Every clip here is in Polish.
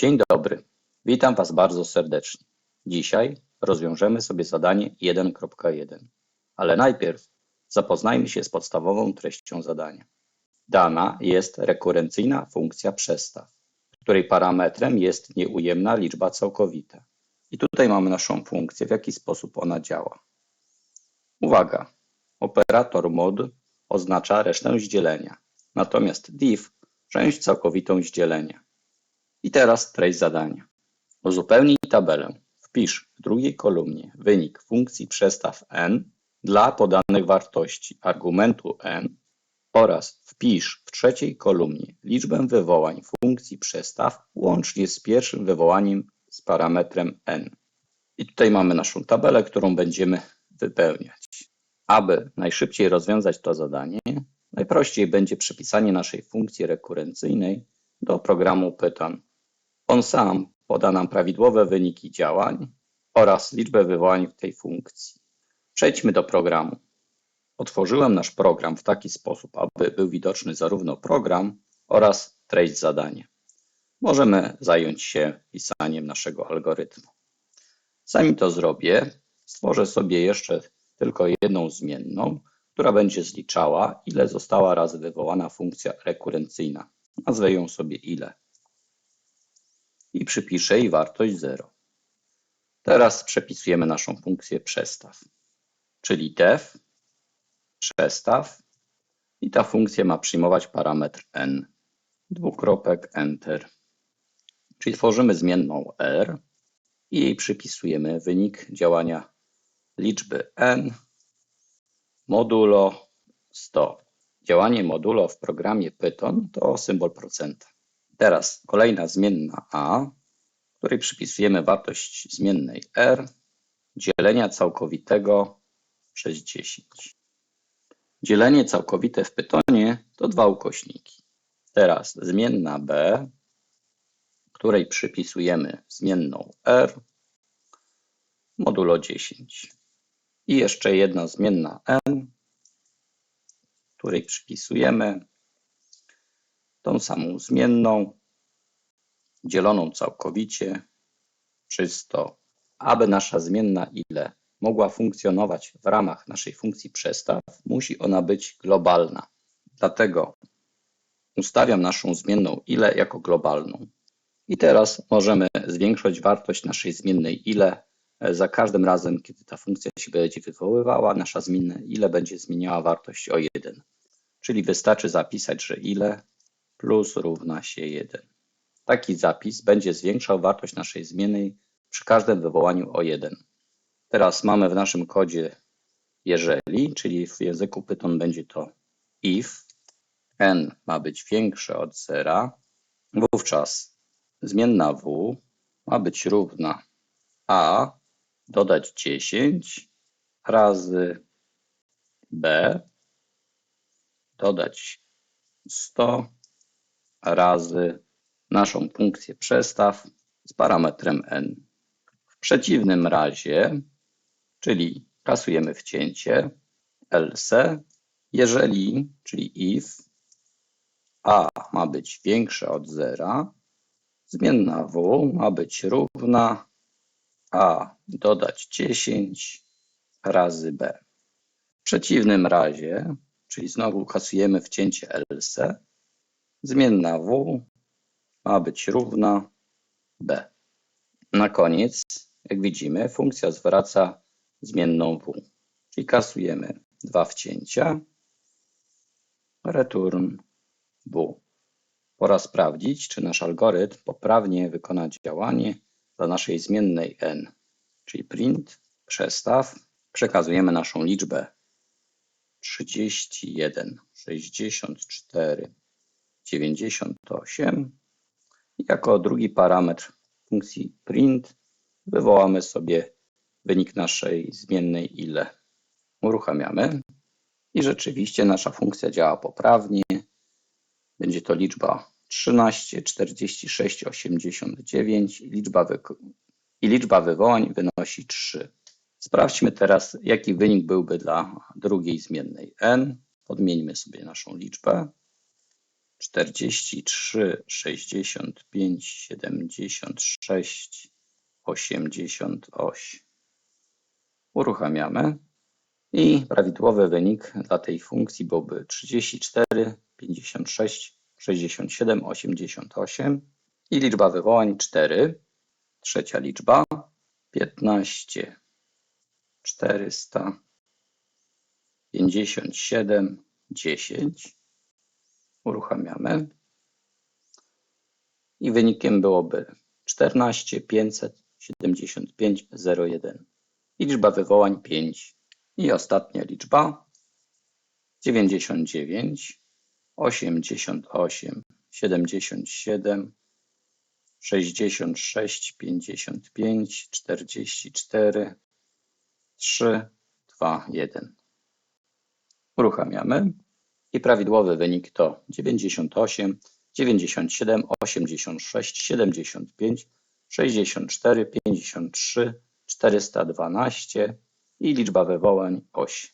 Dzień dobry, witam Was bardzo serdecznie. Dzisiaj rozwiążemy sobie zadanie 1.1, ale najpierw zapoznajmy się z podstawową treścią zadania. Dana jest rekurencyjna funkcja przestaw, której parametrem jest nieujemna liczba całkowita. I tutaj mamy naszą funkcję, w jaki sposób ona działa. Uwaga, operator mod oznacza resztę z dzielenia, natomiast div część całkowitą z dzielenia. I teraz treść zadania. Uzupełnij tabelę. Wpisz w drugiej kolumnie wynik funkcji przestaw n dla podanych wartości argumentu n oraz wpisz w trzeciej kolumnie liczbę wywołań funkcji przestaw łącznie z pierwszym wywołaniem z parametrem n. I tutaj mamy naszą tabelę, którą będziemy wypełniać. Aby najszybciej rozwiązać to zadanie, najprościej będzie przypisanie naszej funkcji rekurencyjnej do programu Python. On sam poda nam prawidłowe wyniki działań oraz liczbę wywołań w tej funkcji. Przejdźmy do programu. Otworzyłem nasz program w taki sposób, aby był widoczny zarówno program oraz treść zadania. Możemy zająć się pisaniem naszego algorytmu. Zanim to zrobię, stworzę sobie jeszcze tylko jedną zmienną, która będzie zliczała, ile została razy wywołana funkcja rekurencyjna. Nazwę ją sobie ile. I jej wartość 0. Teraz przepisujemy naszą funkcję przestaw, czyli def przestaw i ta funkcja ma przyjmować parametr n. Dwukropek enter. Czyli tworzymy zmienną r i jej przypisujemy wynik działania liczby n modulo 100. Działanie modulo w programie Python to symbol procenta. Teraz kolejna zmienna a, której przypisujemy wartość zmiennej r dzielenia całkowitego przez 10. Dzielenie całkowite w Pythonie to dwa ukośniki. Teraz zmienna b, której przypisujemy zmienną r modulo 10. I jeszcze jedna zmienna n, której przypisujemy tą samą zmienną dzieloną całkowicie 100. Aby nasza zmienna ile mogła funkcjonować w ramach naszej funkcji przestaw, musi ona być globalna. Dlatego ustawiam naszą zmienną ile jako globalną. I teraz możemy zwiększać wartość naszej zmiennej ile za każdym razem, kiedy ta funkcja się będzie wywoływała, nasza zmienna ile będzie zmieniała wartość o 1. Czyli wystarczy zapisać, że ile plus równa się 1. Taki zapis będzie zwiększał wartość naszej zmiennej przy każdym wywołaniu o 1. Teraz mamy w naszym kodzie jeżeli, czyli w języku Python będzie to if. N ma być większe od zera, wówczas zmienna w ma być równa. A dodać 10 razy b dodać 100 razy naszą funkcję przestaw z parametrem n. W przeciwnym razie, czyli kasujemy wcięcie else, jeżeli, czyli if a ma być większe od zera, zmienna w ma być równa a dodać 10 razy b. W przeciwnym razie, czyli znowu kasujemy wcięcie else, zmienna w ma być równa b. Na koniec, jak widzimy, funkcja zwraca zmienną w, czyli kasujemy dwa wcięcia, return w. Pora sprawdzić, czy nasz algorytm poprawnie wykona działanie dla naszej zmiennej n, czyli print, przestaw, przekazujemy naszą liczbę 31, 64, 98 i jako drugi parametr funkcji print wywołamy sobie wynik naszej zmiennej ile. Uruchamiamy i rzeczywiście nasza funkcja działa poprawnie. Będzie to liczba 13, 46, 89 i liczba, i liczba wywołań wynosi 3. Sprawdźmy teraz, jaki wynik byłby dla drugiej zmiennej n. Podmieńmy sobie naszą liczbę. 43, 65, 76, 88. Uruchamiamy i prawidłowy wynik dla tej funkcji byłby 34, 56, 67, 88 i liczba wywołań 4. Trzecia liczba 15, 400, 57, 10. Uruchamiamy. I wynikiem byłoby 14, 500, 75, 01. I liczba wywołań 5. I ostatnia liczba 99, 88, 77, 66, 55, 44, 3, 2, 1. Uruchamiamy i prawidłowy wynik to 98, 97, 86, 75, 64, 53, 412 i liczba wywołań 8.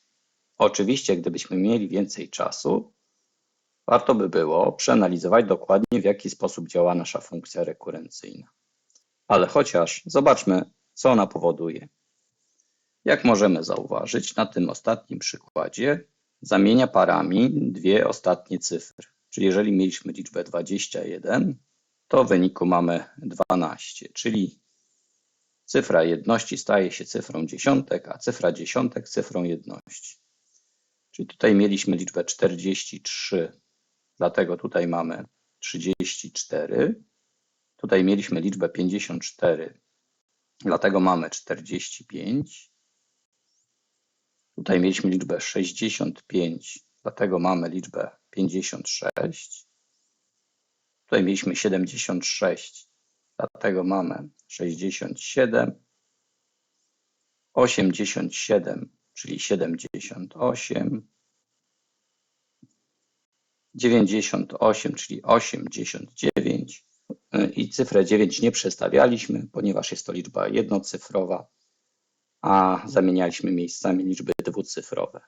Oczywiście, gdybyśmy mieli więcej czasu, warto by było przeanalizować dokładnie, w jaki sposób działa nasza funkcja rekurencyjna. Ale chociaż zobaczmy, co ona powoduje. Jak możemy zauważyć na tym ostatnim przykładzie, zamienia parami dwie ostatnie cyfry. Czyli jeżeli mieliśmy liczbę 21, to w wyniku mamy 12, czyli cyfra jedności staje się cyfrą dziesiątek, a cyfra dziesiątek cyfrą jedności. Czyli tutaj mieliśmy liczbę 43, dlatego tutaj mamy 34. Tutaj mieliśmy liczbę 54, dlatego mamy 45. Tutaj mieliśmy liczbę 65, dlatego mamy liczbę 56. Tutaj mieliśmy 76, dlatego mamy 67. 87, czyli 78. 98, czyli 89 i cyfrę 9 nie przestawialiśmy, ponieważ jest to liczba jednocyfrowa, a zamienialiśmy miejscami liczby dwucyfrowe.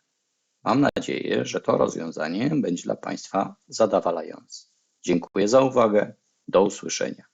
Mam nadzieję, że to rozwiązanie będzie dla Państwa zadowalające. Dziękuję za uwagę. Do usłyszenia.